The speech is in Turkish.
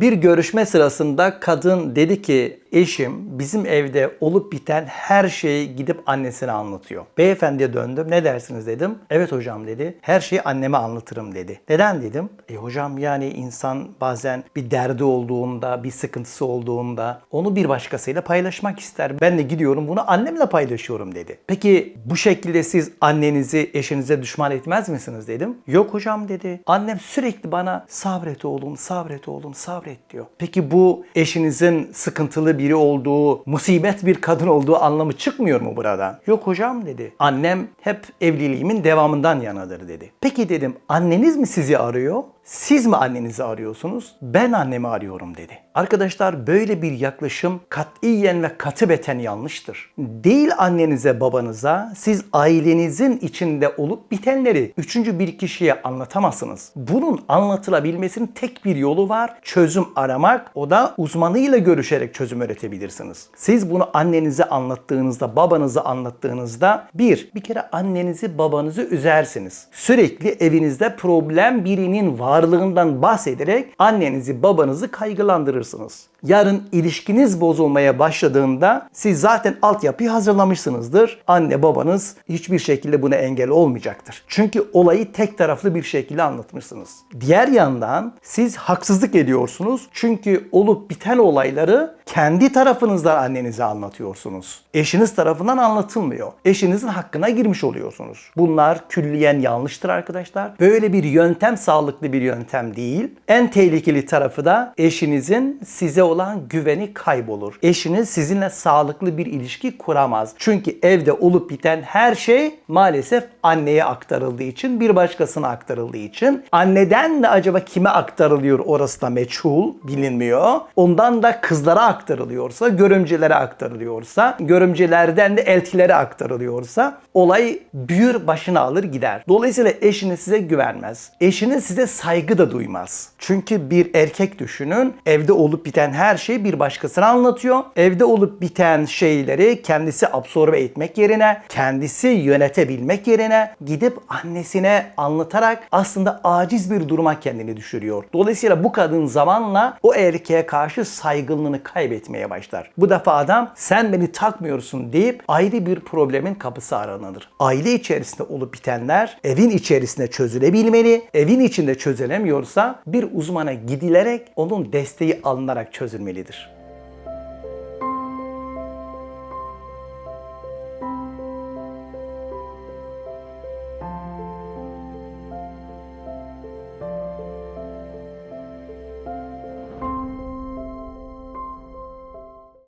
Bir görüşme sırasında kadın dedi ki eşim bizim evde olup biten her şeyi gidip annesine anlatıyor. Beyefendiye döndüm ne dersiniz dedim. Evet hocam dedi. Her şeyi anneme anlatırım dedi. Neden dedim. E hocam yani insan bazen bir derdi olduğunda, bir sıkıntısı olduğunda onu bir başkasıyla paylaşmak ister. Ben de gidiyorum bunu annemle paylaşıyorum dedi. Peki bu şekilde siz annenizi eşinize düşman etmez misiniz dedim. Yok hocam dedi. Annem sürekli bana sabret oğlum, sabret oğlum, sabret diyor. Peki bu eşinizin sıkıntılı biri olduğu, musibet bir kadın olduğu anlamı çıkmıyor mu buradan? Yok hocam dedi. Annem hep evliliğimin devamından yanadır dedi. Peki dedim anneniz mi sizi arıyor? Siz mi annenizi arıyorsunuz? Ben annemi arıyorum dedi. Arkadaşlar böyle bir yaklaşım katiyen ve katibeten yanlıştır. Değil annenize babanıza siz ailenizin içinde olup bitenleri üçüncü bir kişiye anlatamazsınız. Bunun anlatılabilmesinin tek bir yolu var. Çözüm aramak. O da uzmanıyla görüşerek çözüm üretebilirsiniz. Siz bunu annenize anlattığınızda, babanıza anlattığınızda bir, bir kere annenizi babanızı üzersiniz. Sürekli evinizde problem birinin varlığından bahsederek annenizi babanızı kaygılandırırsınız. Yarın ilişkiniz bozulmaya başladığında siz zaten altyapıyı hazırlamışsınızdır. Anne babanız hiçbir şekilde buna engel olmayacaktır. Çünkü olayı tek taraflı bir şekilde anlatmışsınız. Diğer yandan siz haksızlık ediyorsunuz. Çünkü olup biten olayları kendi tarafınızdan annenize anlatıyorsunuz. Eşiniz tarafından anlatılmıyor. Eşinizin hakkına girmiş oluyorsunuz. Bunlar külliyen yanlıştır arkadaşlar. Böyle bir yöntem sağlıklı bir yöntem değil. En tehlikeli tarafı da eşinizin size olan güveni kaybolur. Eşiniz sizinle sağlıklı bir ilişki kuramaz. Çünkü evde olup biten her şey maalesef anneye aktarıldığı için, bir başkasına aktarıldığı için anneden de acaba kime aktarılıyor orası da meçhul, bilinmiyor. Ondan da kızlara aktarılıyorsa, görümcelere aktarılıyorsa, görümcelerden de eltilere aktarılıyorsa olay büyür başına alır gider. Dolayısıyla eşiniz size güvenmez. Eşiniz size saygı da duymaz. Çünkü bir erkek düşünün evde olup biten her şeyi bir başkasına anlatıyor. Evde olup biten şeyleri kendisi absorbe etmek yerine, kendisi yönetebilmek yerine gidip annesine anlatarak aslında aciz bir duruma kendini düşürüyor. Dolayısıyla bu kadın zamanla o erkeğe karşı saygınlığını kaybetmeye başlar. Bu defa adam sen beni takmıyorsun deyip ayrı bir problemin kapısı aranır. Aile içerisinde olup bitenler evin içerisinde çözülebilmeli. Evin içinde çözülemiyorsa bir uzmana gidilerek onun desteği alınarak çözülmelidir.